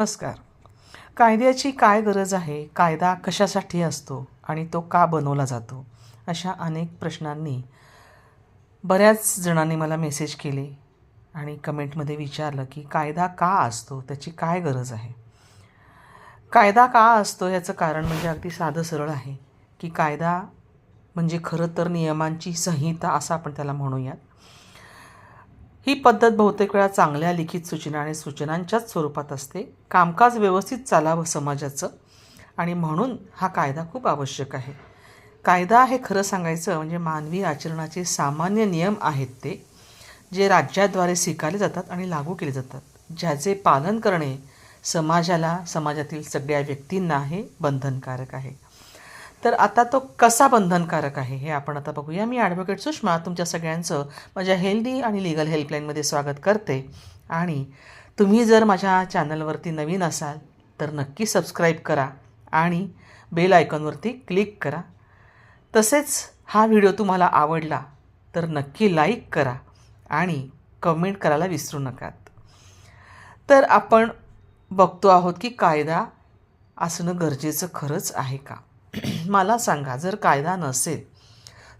नमस्कार. कायद्याची काय गरज आहे? कायदा कशासाठी असतो? आणि तो का बनवला जातो? अशा अनेक प्रश्नांनी बऱ्याच जणांनी मला मेसेज केले आणि कमेंटमध्ये विचारलं की कायदा का असतो? त्याची काय गरज आहे? कायदा का असतो याचं कारण म्हणजे अगदी साधं सरळ आहे की कायदा म्हणजे खरं तर नियमांची संहिता असं आपण त्याला म्हणूयात. ही पद्धत बहुतेक वेळा चांगल्या लिखित सूचना आणि सूचनांच्याच स्वरूपात असते. कामकाज व्यवस्थित चालावं समाजाचं आणि म्हणून हा कायदा खूप आवश्यक आहे. कायदा हे खरं सांगायचं म्हणजे मानवी आचरणाचे सामान्य नियम आहेत ते जे राज्याद्वारे स्वीकारले जातात आणि लागू केले जातात. ज्याचे पालन करणे समाजाला समाजातील सगळ्या व्यक्तींना हे बंधनकारक आहे. तर आता तो कसा बंधनकारक आहे हे आपण आता बघूया. मी ॲडव्होकेट सुषमा तुमच्या सगळ्यांचं माझ्या हेल्दी आणि लिगल हेल्पलाईनमध्ये स्वागत करते. आणि तुम्ही जर माझ्या चॅनलवरती नवीन असाल तर नक्की सबस्क्राईब करा आणि बेल आयकॉनवरती क्लिक करा. तसेच हा व्हिडिओ तुम्हाला आवडला तर नक्की लाईक करा आणि कमेंट करायला विसरू नकात तर आपण बघतो आहोत की कायदा असणं गरजेचं खरंच आहे का? मला सांगा जर कायदा नसेल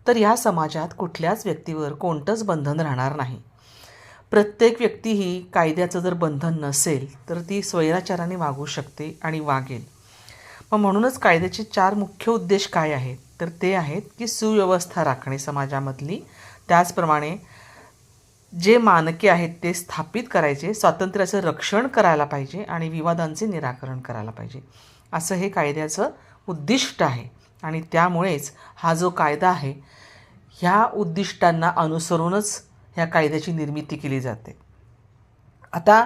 तर ह्या समाजात कुठल्याच व्यक्तीवर कोणतंच बंधन राहणार नाही. प्रत्येक व्यक्ती ही कायद्याचं जर बंधन नसेल तर ती स्वैराचाराने वागू शकते आणि वागेल. मग म्हणूनच कायद्याचे चार मुख्य उद्देश काय आहेत? तर ते आहेत की सुव्यवस्था राखणे समाजामधली. त्याचप्रमाणे जे मानके आहेत ते स्थापित करायचे स्वातंत्र्याचं रक्षण करायला पाहिजे आणि विवादांचे निराकरण करायला पाहिजे. असं हे कायद्याचं उद्दिष्ट आहे. आणि त्यामुळेच हा जो कायदा आहे ह्या उद्दिष्टांना अनुसरूनच ह्या कायद्याची निर्मिती केली जाते. आता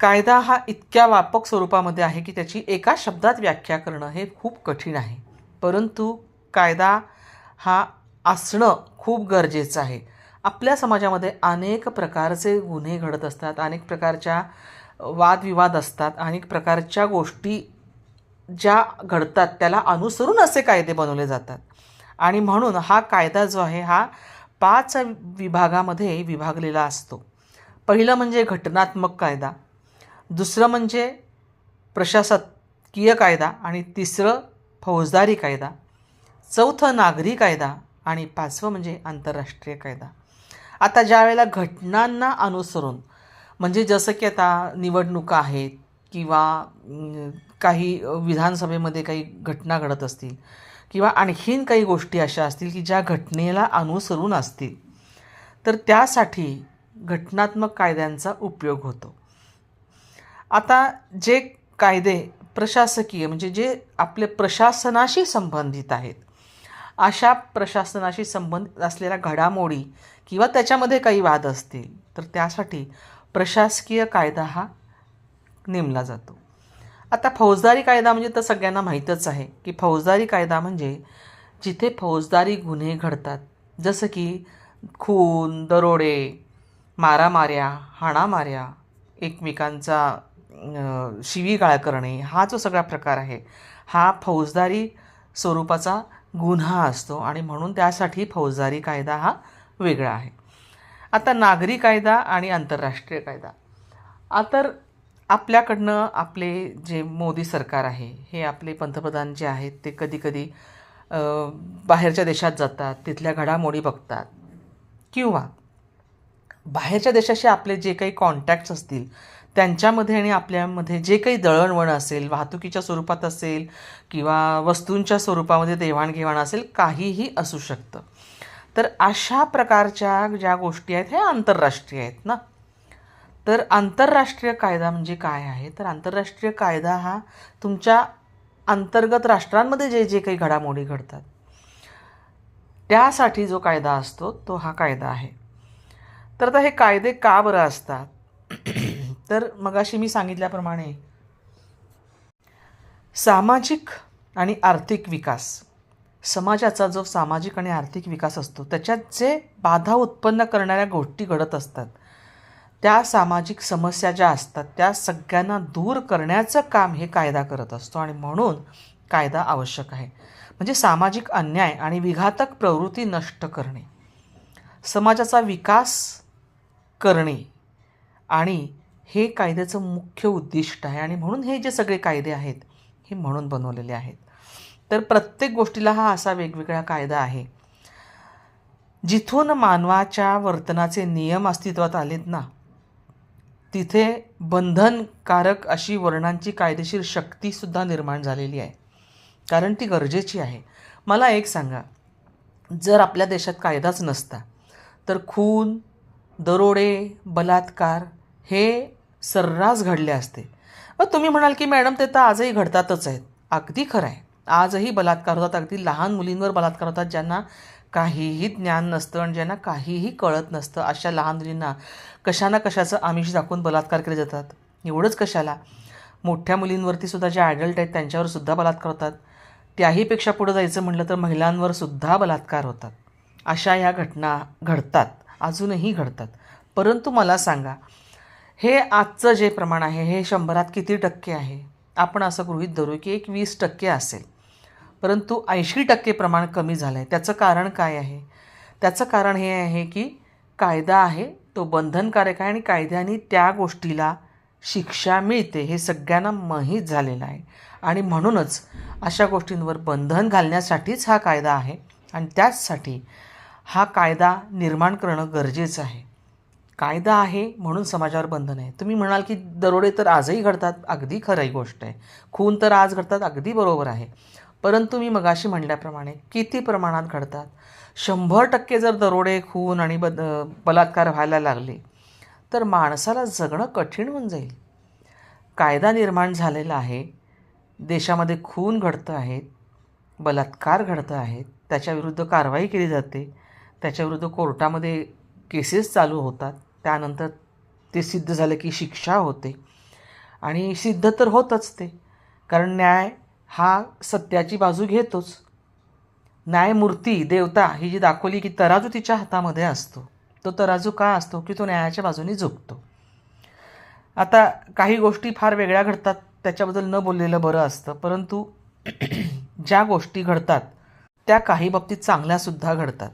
कायदा हा इतक्या व्यापक स्वरूपामध्ये आहे की त्याची एका शब्दात व्याख्या करणं हे खूप कठीण आहे. परंतु कायदा हा असणं खूप गरजेचं आहे. आपल्या समाजामध्ये अनेक प्रकारचे गुन्हे घडत असतात अनेक प्रकारच्या वादविवाद असतात अनेक प्रकारच्या गोष्टी ज्या घडतात त्याला अनुसरून असे कायदे बनवले जातात. आणि म्हणून हा कायदा जो आहे हा पाच विभागामध्ये विभागलेला असतो. पहिलं म्हणजे घटनात्मक कायदा दुसरं म्हणजे प्रशासकीय कायदा आणि तिसरं फौजदारी कायदा चौथं नागरी कायदा आणि पाचवं म्हणजे आंतरराष्ट्रीय कायदा. आता ज्या वेळेला घटनांना अनुसरून म्हणजे जसं की आता निवडणुका आहेत किंवा काही विधानसभेमध्ये काही घटना घडत असतील किंवा आणखीन काही गोष्टी अशा असतील की ज्या घटनेला अनुसरून असतील तर त्यासाठी घटनात्मक कायद्यांचा उपयोग होतो. आता जे कायदे प्रशासकीय म्हणजे जे आपले प्रशासनाशी संबंधित आहेत अशा प्रशासनाशी संबंधित असलेल्या घडामोडी किंवा त्याच्यामध्ये काही वाद असतील तर त्यासाठी प्रशासकीय कायदा हा नेमला जातो. आता फौजदारी कायदा म्हणजे तर सगळ्यांना माहीतच आहे की फौजदारी कायदा म्हणजे जिथे फौजदारी गुन्हे घडतात जसं की खून दरोडे मारामाऱ्या हाणामाऱ्या एकमेकांचा शिवीगाळ करणे हा जो सगळा प्रकार आहे हा फौजदारी स्वरूपाचा गुन्हा असतो आणि म्हणून त्यासाठी फौजदारी कायदा हा वेगळा आहे. आता नागरी कायदा आणि आंतरराष्ट्रीय कायदा. आता आपल्याकडनं आपले जे मोदी सरकार आहे हे आपले पंतप्रधान जे आहेत ते कधीकधी बाहेरच्या देशात जातात तिथल्या घडामोडी बघतात. किंवा बाहेरच्या देशाशी आपले जे काही कॉन्टॅक्ट्स असतील त्यांच्यामध्ये आणि आपल्यामध्ये जे काही दळणवळण असेल वाहतुकीच्या स्वरूपात असेल किंवा वस्तूंच्या स्वरूपामध्ये देवाणघेवाण असेल काहीही असू शकतं. तर अशा प्रकारच्या ज्या गोष्टी आहेत ह्या आंतरराष्ट्रीय आहेत ना? तर आंतरराष्ट्रीय कायदा म्हणजे काय आहे? तर आंतरराष्ट्रीय कायदा हा तुमच्या अंतर्गत राष्ट्रांमध्ये जे जे काही घडामोडी घडतात त्यासाठी जो कायदा असतो तो हा कायदा आहे. तर आता हे कायदे का बरं असतात? तर मगाशी मी सांगितल्याप्रमाणे सामाजिक आणि आर्थिक विकास समाजाचा जो सामाजिक आणि आर्थिक विकास असतो त्याच्यात जे बाधा उत्पन्न करणाऱ्या गोष्टी घडत असतात त्या सामाजिक समस्या ज्या असतात त्या सगळ्यांना दूर करण्याचं काम हे कायदा करत असतो आणि म्हणून कायदा आवश्यक आहे. म्हणजे सामाजिक अन्याय आणि विघातक प्रवृत्ती नष्ट करणे समाजाचा विकास करणे आणि हे कायद्याचं मुख्य उद्दिष्ट आहे आणि म्हणून हे जे सगळे कायदे आहेत हे म्हणून बनवलेले आहेत. तर प्रत्येक गोष्टीला हा असा वेगवेगळा कायदा आहे. जिथून मानवाच्या वर्तनाचे नियम अस्तित्वात आलेत ना तिथे बंधनकारक अशी वर्णांची कायदेशीर शक्तीसुद्धा निर्माण झालेली आहे. कारण ती गरजेची आहे. मला एक सांगा. जर आपल्या देशात कायदाच नसता तर खून दरोडे बलात्कार हे सर्रास घडले असते. मग तुम्ही म्हणाल की मॅडम ते तर आजही घडतातच आहेत. अगदी खरं आहे. आजही बलात्कार होतात. अगदी लहान मुलींवर बलात्कार होतात ज्यांना काहीही ज्ञान नसतं आणि ज्यांना काहीही कळत नसतं अशा लहान मुलींना कशा ना कशाचं आमिष दाखवून बलात्कार केले जातात? एवढंच कशाला? मोठ्या मुलींवरती सुद्धा जे ॲडल्ट आहेत त्यांच्यावर सुद्धा बलात्कार होतात. त्याहीपेक्षा पुढं जायचं म्हटलं तर महिलांवर सुद्धा बलात्कार होतात. अशा ह्या घटना घडतात. अजूनही घडतात. परंतु मला सांगा हे आजचं जे प्रमाण आहे हे शंभरात किती टक्के आहे? आपण असं गृहीत धरू की एक वीस टक्के असेल. परंतु ऐंशी टक्के प्रमाण कमी झालं आहे त्याचं कारण काय आहे? त्याचं कारण हे आहे की कायदा आहे तो बंधनकारक आहे आणि कायद्याने त्या गोष्टीला शिक्षा मिळते हे सगळ्यांना माहीत झालेलं आहे. आणि म्हणूनच अशा गोष्टींवर बंधन घालण्यासाठीच हा कायदा आहे आणि त्याचसाठी हा कायदा निर्माण करणं गरजेचं आहे. कायदा आहे म्हणून समाजावर बंधन आहे. तुम्ही म्हणाल की दरोडे तर आजही घडतात अगदी खरंही गोष्ट आहे. खून तर आज घडतात अगदी बरोबर आहे. परंतु मी मगाशी म्हणल्याप्रमाणे किती प्रमाणात घडतात? शंभर टक्के जर दरोडे खून आणि बद बलात्कार व्हायला लागले तर माणसाला जगणं कठीण होऊन जाईल. कायदा निर्माण झालेला आहे. देशामध्ये खून घडतं आहेत बलात्कार घडतं आहेत त्याच्याविरुद्ध कारवाई केली जाते. त्याच्याविरुद्ध कोर्टामध्ये केसेस चालू होतात. त्यानंतर ते सिद्ध झालं की शिक्षा होते. आणि सिद्ध तर होतच ते. कारण न्याय हा सत्याची बाजू घेतोच. न्यायमूर्ती देवता ही जी दाखवली की तराजू तिच्या हातामध्ये असतो. तो तराजू का असतो? की तो न्यायाच्या बाजूने झुकतो. आता काही गोष्टी फार वेगळ्या घडतात त्याच्याबद्दल न बोललेलं बरं असतं परंतु ज्या गोष्टी घडतात त्या काही बाबतीत चांगल्यासुद्धा घडतात.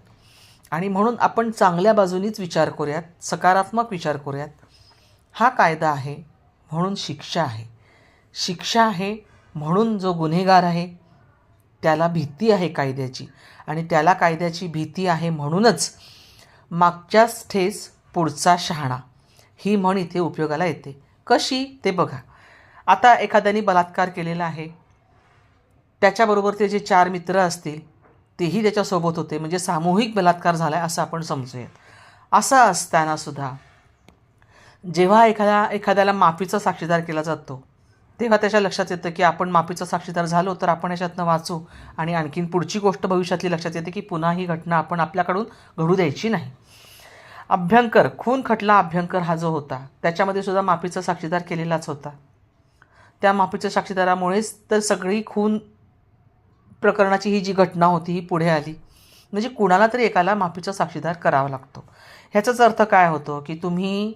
आणि म्हणून आपण चांगल्या बाजूनीच विचार करूयात सकारात्मक विचार करूयात. हा कायदा आहे म्हणून शिक्षा आहे. शिक्षा आहे म्हणून जो गुन्हेगार आहे त्याला भीती आहे कायद्याची आणि त्याला कायद्याची भीती आहे म्हणूनच मागच्याच ठेस पुढचा शहाणा. ही म्हण इथे उपयोगाला येते. कशी? ते बघा. आता एखाद्याने बलात्कार केलेला आहे. त्याच्याबरोबर ते जे चार मित्र असतील तेही त्याच्यासोबत होते. म्हणजे सामूहिक बलात्कार झाला आहे असं आपण समजूयात. असं असतानासुद्धा जेव्हा एखाद्या एखाद्याला माफीचा साक्षीदार केला जातो तेव्हा त्याच्या लक्षात येतं की आपण माफीचा साक्षीदार झालो तर आपण याच्यातनं वाचू. आणि आणखीन पुढची गोष्ट भविष्यातली लक्षात येते की पुन्हा ही घटना आपण आपल्याकडून घडू द्यायची नाही. अभ्यंकर खून खटला अभ्यंकर हा जो होता त्याच्यामध्ये सुद्धा माफीचा साक्षीदार केलेलाच होता. त्या माफीच्या साक्षीदारामुळेच तर सगळी खून प्रकरणाची ही जी घटना होती ही पुढे आली. म्हणजे कुणाला तरी एकाला माफीचा साक्षीदार करावा लागतो. ह्याचाच अर्थ काय होतो की तुम्ही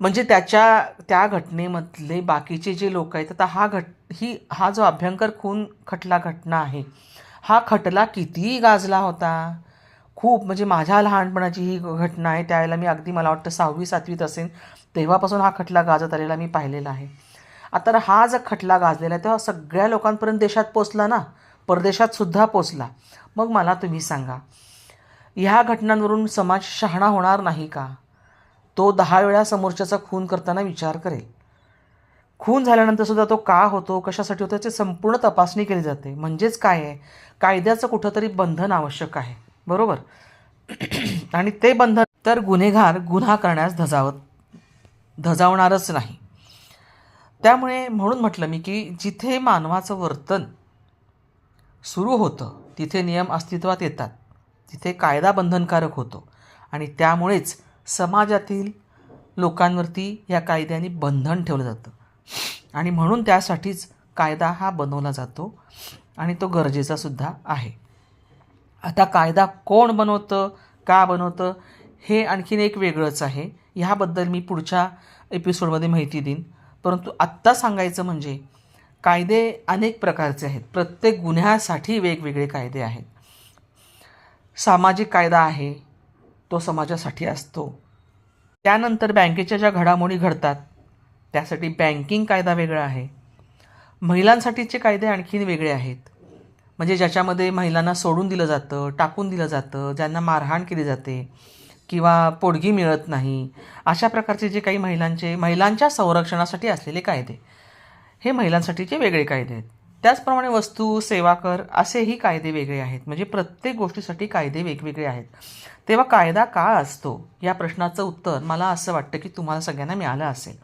म्हणजे त्याच्या त्या घटनेमधले बाकीचे जे लोक आहेत आता हा घट ही हा जो अभ्यंकर खून खटला घटना आहे हा खटला किती गाजला होता खूप म्हणजे माझ्या लहानपणाची ही घटना आहे त्यावेळेला मी अगदी मला वाटतं सहावी सातवीत असेल तेव्हापासून हा खटला गाजत आलेला मी पाहिलेला आहे. आता हा जर खटला गाजलेला आहे तेव्हा सगळ्या लोकांपर्यंत देशात पोचला ना? परदेशात सुद्धा पोचला. मग मला तुम्ही सांगा ह्या घटनांवरून समाज शहाणा होणार नाही का? तो दहा वेळा समोरच्याचा खून करताना विचार करेल. खून झाल्यानंतर सुद्धा तो का होतो कशासाठी होतो याची संपूर्ण तपासणी केली जाते. म्हणजेच काय आहे? कायद्याचं कुठंतरी बंधन आवश्यक आहे. बरोबर? आणि ते बंधन तर गुन्हेगार गुन्हा करण्यास धजावत धजावणारच नाही. त्यामुळे म्हणून म्हटलं मी की जिथे मानवाचं वर्तन सुरू होतं तिथे नियम अस्तित्वात येतात. तिथे कायदा बंधनकारक होतो. आणि त्यामुळेच समाजातील लोकांवरती या कायद्याने बंधन ठेवलं जातं. आणि म्हणून त्यासाठीच कायदा हा बनवला जातो आणि तो गरजेचा सुद्धा आहे. आता कायदा कोण बनवतं का बनवतं हे आणखीन एक वेगळंच आहे. ह्याबद्दल मी पुढच्या एपिसोडमध्ये माहिती देईन. परंतु आत्ता सांगायचं म्हणजे कायदे अनेक प्रकारचे आहेत. प्रत्येक गुन्ह्यासाठी वेगवेगळे कायदे आहेत. सामाजिक कायदा आहे तो समाजासाठी असतो. त्यानंतर बँकेच्या ज्या घडामोडी घडतात त्यासाठी बँकिंग कायदा वेगळा आहे. महिलांसाठीचे कायदे आणखीन वेगळे आहेत. म्हणजे ज्याच्यामध्ये महिलांना सोडून दिलं जातं टाकून दिलं जातं ज्यांना मारहाण केली जाते किंवा पोडगी मिळत नाही अशा प्रकारचे जे काही महिलांचे महिलांच्या संरक्षणासाठी असलेले कायदे हे महिलांसाठीचे वेगळे कायदे आहेत. त्याचप्रमाणे वस्तू सेवा कर असेही कायदे वेगळे आहेत. म्हणजे प्रत्येक गोष्टीसाठी कायदे वेगवेगळे आहेत. तेव्हा कायदा का असतो या प्रश्नाचं उत्तर मला असं वाटतं की तुम्हाला सगळ्यांना मिळालं असेल.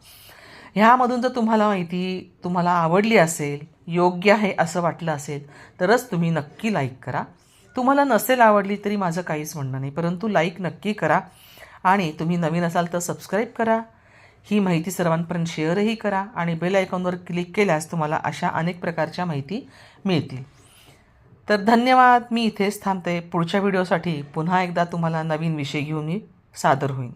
ह्यामधून जर तुम्हाला माहिती तुम्हाला आवडली असेल योग्य आहे असं वाटलं असेल तरच तुम्ही नक्की लाईक करा. तुम्हाला नसेल आवडली तरी माझं काहीच म्हणणं नाही परंतु लाईक नक्की करा. आणि तुम्ही नवीन असाल तर सबस्क्राईब करा. ही माहिती सर्वांपर्यंत शेअरही करा आणि बेल आयकॉनवर क्लिक केल्यास तुम्हाला अशा अनेक प्रकारच्या माहिती मिळतील. तर धन्यवाद. मी इथेच थांबते. पुढच्या व्हिडिओसाठी पुन्हा एकदा तुम्हाला नवीन विषय घेऊन मी सादर होईन.